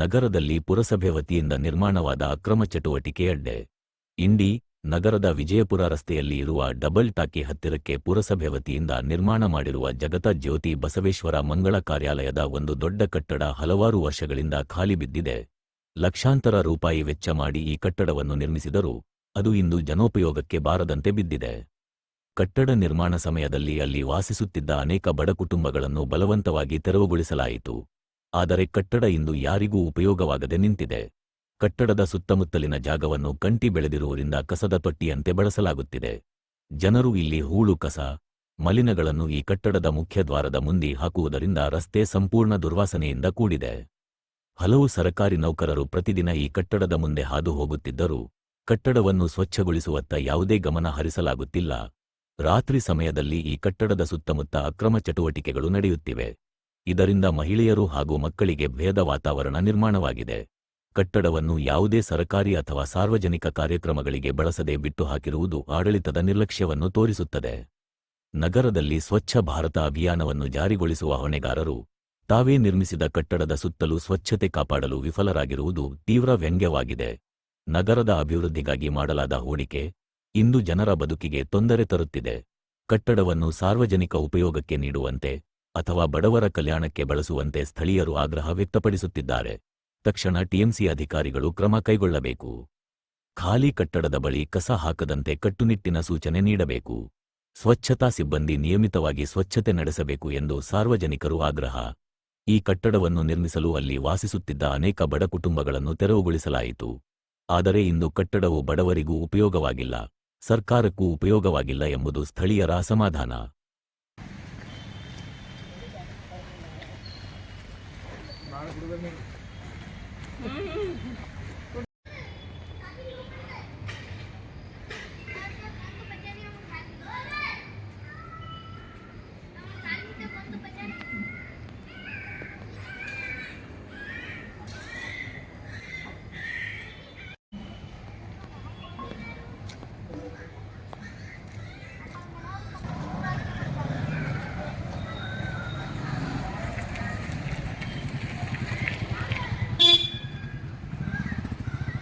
ನಗರದಲ್ಲಿ ಪುರಸಭೆ ವತಿಯಿಂದ ನಿರ್ಮಾಣವಾದ ಅಕ್ರಮ ಚಟುವಟಿಕೆ ಅಡ್ಡೆ. ಇಂಡಿ, ನಗರದ ವಿಜಯಪುರ ರಸ್ತೆಯಲ್ಲಿ ಇರುವ ಡಬಲ್ ಟಾಕಿ ಹತ್ತಿರಕ್ಕೆ ಪುರಸಭೆ ವತಿಯಿಂದ ನಿರ್ಮಾಣ ಮಾಡಿರುವ ಜಗತ ಜ್ಯೋತಿ ಬಸವೇಶ್ವರ ಮಂಗಳ ಕಾರ್ಯಾಲಯದ ಒಂದು ದೊಡ್ಡ ಕಟ್ಟಡ ಹಲವಾರು ವರ್ಷಗಳಿಂದ ಖಾಲಿ ಬಿದ್ದಿದೆ. ಲಕ್ಷಾಂತರ ರೂಪಾಯಿ ವೆಚ್ಚ ಮಾಡಿ ಈ ಕಟ್ಟಡವನ್ನು ನಿರ್ಮಿಸಿದರೂ, ಅದು ಇಂದು ಜನೋಪಯೋಗಕ್ಕೆ ಬಾರದಂತೆ ಬಿದ್ದಿದೆ. ಕಟ್ಟಡ ನಿರ್ಮಾಣ ಸಮಯದಲ್ಲಿ ಅಲ್ಲಿ ವಾಸಿಸುತ್ತಿದ್ದ ಅನೇಕ ಬಡ ಕುಟುಂಬಗಳನ್ನು ಬಲವಂತವಾಗಿ ತೆರವುಗೊಳಿಸಲಾಯಿತು. ಆದರೆ ಕಟ್ಟಡ ಇಂದು ಯಾರಿಗೂ ಉಪಯೋಗವಾಗದೆ ನಿಂತಿದೆ. ಕಟ್ಟಡದ ಸುತ್ತಮುತ್ತಲಿನ ಜಾಗವನ್ನು ಕಂಟಿ ಬೆಳೆದಿರುವುದರಿಂದ ಕಸದ ತೊಟ್ಟಿಯಂತೆ ಬಳಸಲಾಗುತ್ತಿದೆ. ಜನರು ಇಲ್ಲಿ ಹೂಳು ಕಸ, ಮಲಿನಗಳನ್ನು ಈ ಕಟ್ಟಡದ ಮುಖ್ಯದ್ವಾರದ ಮುಂದೆ ಹಾಕುವುದರಿಂದ ರಸ್ತೆ ಸಂಪೂರ್ಣ ದುರ್ವಾಸನೆಯಿಂದ ಕೂಡಿದೆ. ಹಲವು ಸರಕಾರಿ ನೌಕರರು ಪ್ರತಿದಿನ ಈ ಕಟ್ಟಡದ ಮುಂದೆ ಹಾದು ಹೋಗುತ್ತಿದ್ದರೂ ಕಟ್ಟಡವನ್ನು ಸ್ವಚ್ಛಗೊಳಿಸುವತ್ತ ಯಾವುದೇ ಗಮನ ಹರಿಸಲಾಗುತ್ತಿಲ್ಲ. ರಾತ್ರಿ ಸಮಯದಲ್ಲಿ ಈ ಕಟ್ಟಡದ ಸುತ್ತಮುತ್ತ ಅಕ್ರಮ ಚಟುವಟಿಕೆಗಳು ನಡೆಯುತ್ತಿವೆ. ಇದರಿಂದ ಮಹಿಳೆಯರು ಹಾಗೂ ಮಕ್ಕಳಿಗೆ ಭೇದ ವಾತಾವರಣ ನಿರ್ಮಾಣವಾಗಿದೆ. ಕಟ್ಟಡವನ್ನು ಯಾವುದೇ ಸರಕಾರಿ ಅಥವಾ ಸಾರ್ವಜನಿಕ ಕಾರ್ಯಕ್ರಮಗಳಿಗೆ ಬಳಸದೆ ಬಿಟ್ಟು ಹಾಕಿರುವುದು ಆಡಳಿತದ ನಿರ್ಲಕ್ಷ್ಯವನ್ನು ತೋರಿಸುತ್ತದೆ. ನಗರದಲ್ಲಿ ಸ್ವಚ್ಛ ಭಾರತ ಅಭಿಯಾನವನ್ನು ಜಾರಿಗೊಳಿಸುವ ಹೊಣೆಗಾರರು, ತಾವೇ ನಿರ್ಮಿಸಿದ ಕಟ್ಟಡದ ಸುತ್ತಲೂ ಸ್ವಚ್ಛತೆ ಕಾಪಾಡಲು ವಿಫಲರಾಗಿರುವುದು ತೀವ್ರ ವ್ಯಂಗ್ಯವಾಗಿದೆ. ನಗರದ ಅಭಿವೃದ್ಧಿಗಾಗಿ ಮಾಡಲಾದ ಹೂಡಿಕೆ, ಇಂದು ಜನರ ಬದುಕಿಗೆ ತೊಂದರೆ ತರುತ್ತಿದೆ. ಕಟ್ಟಡವನ್ನು ಸಾರ್ವಜನಿಕ ಉಪಯೋಗಕ್ಕೆ ನೀಡುವಂತೆ ಅಥವಾ ಬಡವರ ಕಲ್ಯಾಣಕ್ಕೆ ಬಳಸುವಂತೆ ಸ್ಥಳೀಯರು ಆಗ್ರಹ ವ್ಯಕ್ತಪಡಿಸುತ್ತಿದ್ದಾರೆ. ತಕ್ಷಣ ಟಿಎಂಸಿ ಅಧಿಕಾರಿಗಳು ಕ್ರಮ ಕೈಗೊಳ್ಳಬೇಕು. ಖಾಲಿ ಕಟ್ಟಡದ ಬಳಿ ಕಸ ಹಾಕದಂತೆ ಕಟ್ಟುನಿಟ್ಟಿನ ಸೂಚನೆ ನೀಡಬೇಕು. ಸ್ವಚ್ಛತಾ ಸಿಬ್ಬಂದಿ ನಿಯಮಿತವಾಗಿ ಸ್ವಚ್ಛತೆ ನಡೆಸಬೇಕು ಎಂದು ಸಾರ್ವಜನಿಕರು ಆಗ್ರಹ. ಈ ಕಟ್ಟಡವನ್ನು ನಿರ್ಮಿಸಲು ಅಲ್ಲಿ ವಾಸಿಸುತ್ತಿದ್ದ ಅನೇಕ ಬಡ ಕುಟುಂಬಗಳನ್ನು ತೆರವುಗೊಳಿಸಲಾಯಿತು. ಆದರೆ ಇಂದು ಕಟ್ಟಡವು ಬಡವರಿಗೂ ಉಪಯೋಗವಾಗಿಲ್ಲ. ಸರ್ಕಾರಕ್ಕೂ ಉಪಯೋಗವಾಗಿಲ್ಲ ಎಂಬುದು ಸ್ಥಳೀಯರ ಅಸಮಾಧಾನ. Ah, gruda